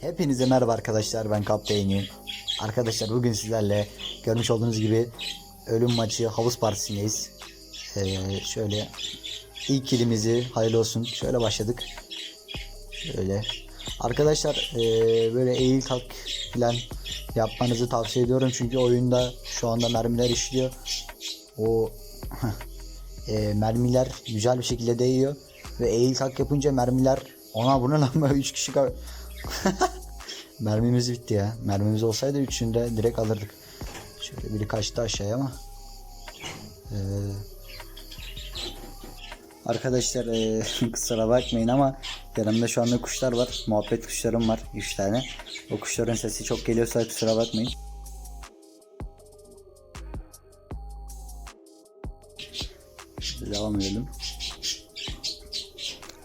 Hepinize merhaba arkadaşlar ben Kaptayni. Arkadaşlar bugün sizlerle görmüş olduğunuz gibi ölüm maçı havuz partisindeyiz. Ee, şöyle ilk kilimizi hayırlı olsun. Şöyle başladık. Şöyle. Arkadaşlar ee, böyle eğil kalk falan yapmanızı tavsiye ediyorum. Çünkü oyunda şu anda mermiler işliyor. O ee, mermiler güzel bir şekilde değiyor. Ve eğil kalk yapınca mermiler ona buna lan böyle 3 kişi Mermimiz bitti ya. Mermimiz olsaydı üçünü de direkt alırdık. Şöyle biri kaçtı aşağıya ama. Ee, arkadaşlar ee, kusura bakmayın ama yanımda şu anda kuşlar var. Muhabbet kuşlarım var 3 tane. O kuşların sesi çok geliyorsa kusura bakmayın. Devam edelim.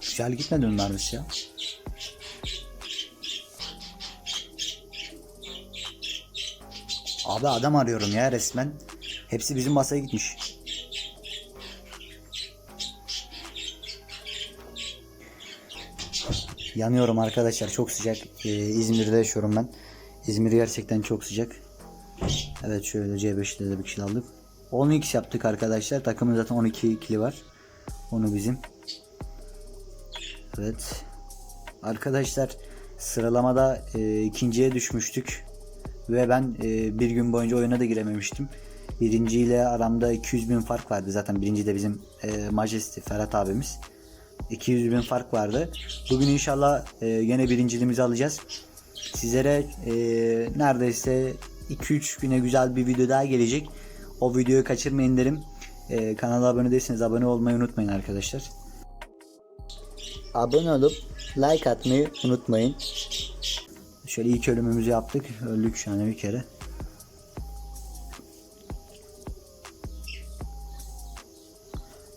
Güzel gitmedi mi mermisi ya? Abi adam arıyorum ya resmen. Hepsi bizim masaya gitmiş. Yanıyorum arkadaşlar çok sıcak. Ee, İzmir'de yaşıyorum ben. İzmir gerçekten çok sıcak. Evet şöyle C5'te de bir kişi aldık. 10x yaptık arkadaşlar. Takımın zaten 12 ikili var. Onu bizim. Evet. Arkadaşlar sıralamada e, ikinciye düşmüştük. Ve ben e, bir gün boyunca oyuna da girememiştim. Birinci ile aramda 200 bin fark vardı. Zaten birinci de bizim e, Majesty Ferhat abimiz. 200 bin fark vardı. Bugün inşallah e, yine birinciliğimizi alacağız. Sizlere e, neredeyse 2-3 güne güzel bir video daha gelecek. O videoyu kaçırmayın derim. E, kanala abone değilseniz abone olmayı unutmayın arkadaşlar. Abone olup like atmayı unutmayın. Şöyle ilk ölümümüzü yaptık. Öldük an bir kere.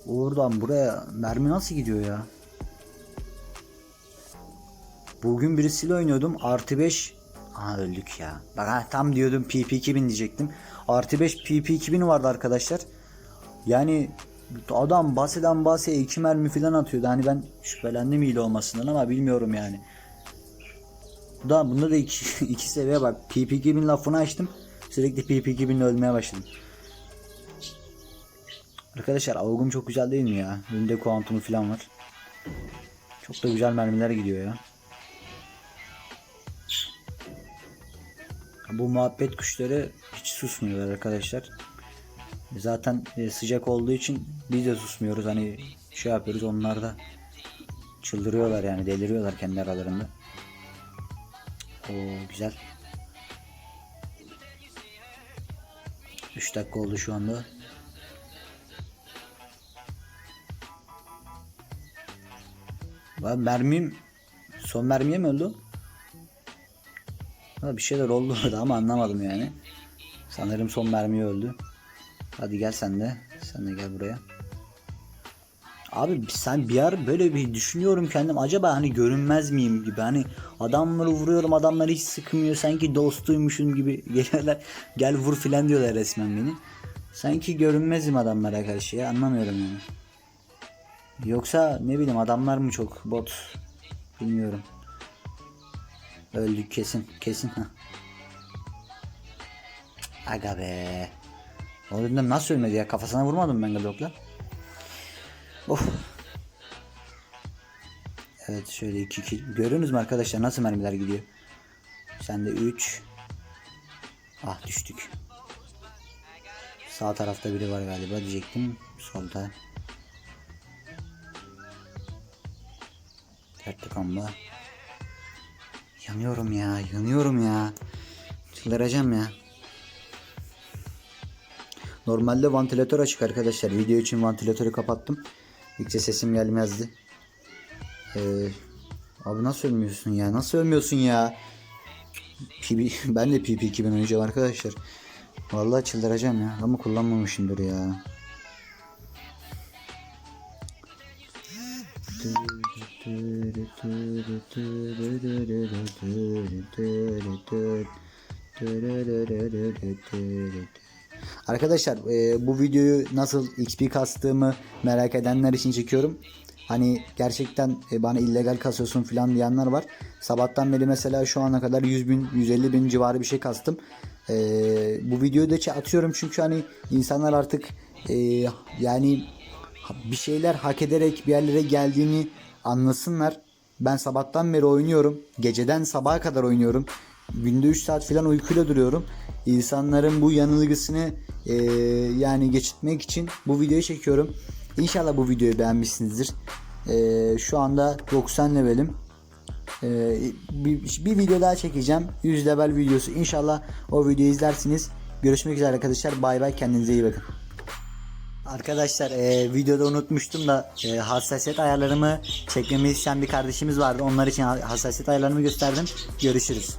Oradan buraya mermi nasıl gidiyor ya? Bugün birisiyle oynuyordum. Artı 5 Aha öldük ya. Bak tam diyordum PP2000 diyecektim. Artı 5 PP2000 vardı arkadaşlar. Yani adam baseden base iki mermi falan atıyordu. Hani ben şüphelendim hile olmasından ama bilmiyorum yani. Da bunda da iki, iki seviye bak. PP2000 lafını açtım. Sürekli PP2000 ölmeye başladım. Arkadaşlar avgum çok güzel değil mi ya? Önünde kuantumu falan var. Çok da güzel mermiler gidiyor ya. Bu muhabbet kuşları hiç susmuyorlar arkadaşlar. Zaten e, sıcak olduğu için biz de susmuyoruz. Hani şey yapıyoruz onlar da çıldırıyorlar yani deliriyorlar kendi aralarında. O güzel. 3 dakika oldu şu anda. Lan mermim son mermiye mi öldü? Ha, bir şeyler oldu orada ama anlamadım yani. Sanırım son mermiye öldü. Hadi gel sen de. Sen de gel buraya. Abi sen bir yer böyle bir düşünüyorum kendim acaba hani görünmez miyim gibi hani adamları vuruyorum adamlar hiç sıkmıyor sanki dostuymuşum gibi geliyorlar gel vur filan diyorlar resmen beni. Sanki görünmezim adamlara karşı ya anlamıyorum yani. Yoksa ne bileyim adamlar mı çok bot bilmiyorum. Öldük kesin kesin ha. Aga be. O nasıl ölmedi ya kafasına vurmadım ben Galop'la. Of. Evet şöyle 2 2 görüyorsunuz mu arkadaşlar nasıl mermiler gidiyor. Sen de 3 Ah düştük. Sağ tarafta biri var galiba diyecektim. Solda. Dert kamba. Yanıyorum ya, yanıyorum ya. Çıldıracağım ya. Normalde vantilatör açık arkadaşlar. Video için vantilatörü kapattım. İlkçe sesim gelmezdi. Ee, abi nasıl ölmüyorsun ya? Nasıl ölmüyorsun ya? PB, ben de PP2000 oynayacağım arkadaşlar. Vallahi çıldıracağım ya. Ama kullanmamışımdır ya. Arkadaşlar e, bu videoyu nasıl XP kastığımı merak edenler için çekiyorum. Hani gerçekten e, bana illegal kasıyorsun falan diyenler var. Sabahtan beri mesela şu ana kadar 100 bin 150 bin civarı bir şey kastım. E, bu videoyu da atıyorum çünkü hani insanlar artık e, yani bir şeyler hak ederek bir yerlere geldiğini anlasınlar. Ben sabahtan beri oynuyorum. Geceden sabaha kadar oynuyorum. Günde 3 saat falan uykuyla duruyorum. İnsanların bu yanılgısını e, yani geçitmek için bu videoyu çekiyorum. İnşallah bu videoyu beğenmişsinizdir. E, şu anda 90 levelim. E, bir, bir video daha çekeceğim. 100 level videosu. İnşallah o videoyu izlersiniz. Görüşmek üzere arkadaşlar. Bay bay. Kendinize iyi bakın. Arkadaşlar e, videoda unutmuştum da e, hassasiyet ayarlarımı çekmemi isteyen bir kardeşimiz vardı. Onlar için ha- hassasiyet ayarlarımı gösterdim. Görüşürüz.